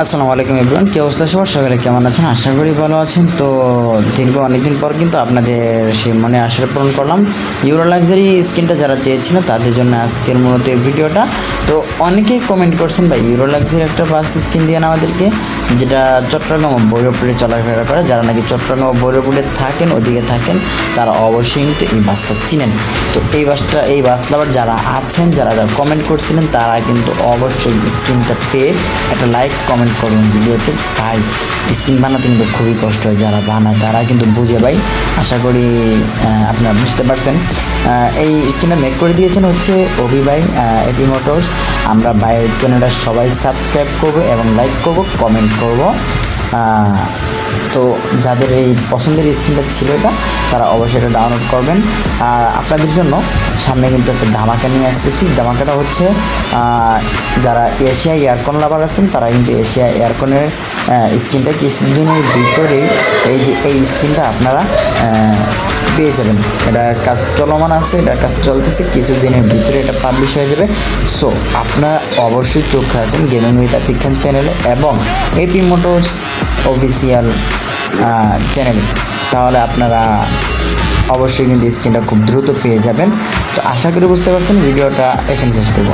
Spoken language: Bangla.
আসসালামু আলাইকুম এভরিওয়ান, কি অবস্থা সবার? সকালে কেমন আছেন? আশা করি ভালো আছেন। তো দীর্ঘ অনেকদিন পর কিন্তু আপনাদের সেই মনে আশা পূরণ করলাম। ইউরো লাক্সারি স্কিনটা যারা চেয়েছিল, তাদের জন্য আজকের মূলত এই ভিডিওটা। তো অনেকেই কমেন্ট করছেন বা ইউরো লাক্সারি একটা বাস স্কিন দিয়ে আমাদেরকে? যেটা চট্টগ্রাম বৈরপুরে চলাফেরা করে। যারা নাকি চট্টগ্রাম বৈরপুরে থাকেন, ওদিকে থাকেন, তারা অবশ্যই কিন্তু এই বাসটা চিনেন। তো এই বাসটা, এই বাস লাভার যারা আছেন, যারা কমেন্ট করছিলেন, তারা কিন্তু অবশ্যই স্কিনটা পেয়ে একটা লাইক কমেন্ট করবেন ভিডিওতে। ভাই স্ক্রিন বানাতে কিন্তু খুবই কষ্ট হয় যারা বানায়, তারা কিন্তু বুঝে ভাই। আশা করি আপনারা বুঝতে পারছেন। এই স্ক্রিনটা মেক করে দিয়েছেন হচ্ছে অভি ভাই এপি মোটরস আমরা ভাইয়ের চ্যানেলটা সবাই সাবস্ক্রাইব করব এবং লাইক করব কমেন্ট করব। তো যাদের এই পছন্দের স্ক্রিনটা ছিল এটা, তারা অবশ্যই এটা ডাউনলোড করবেন। আর আপনাদের জন্য সামনে কিন্তু একটা ধামাকা নিয়ে আসতেছি। ধামাকাটা হচ্ছে যারা এশিয়া এয়ারকন লাভার আছেন, তারা কিন্তু এশিয়া এয়ারকনের স্ক্রিনটা কিছুদিনের ভিতরেই এই যে এই স্ক্রিনটা আপনারা পেয়ে যাবেন। এটা কাজ চলমান আছে, এটা কাজ চলতেছে কিছুদিনের ভিতরে এটা পাবলিশ হয়ে যাবে। সো আপনারা অবশ্যই চোখ রাখুন গেমিং উইথ আতিক খান চ্যানেলে এবং এপি মোটরস অফিসিয়াল চ্যানেল তাহলে আপনারা অবশ্যই কিন্তু স্ক্রিনটা খুব দ্রুত পেয়ে যাবেন। তো আশা করি বুঝতে পারছেন, ভিডিওটা এখানে শেষ করব।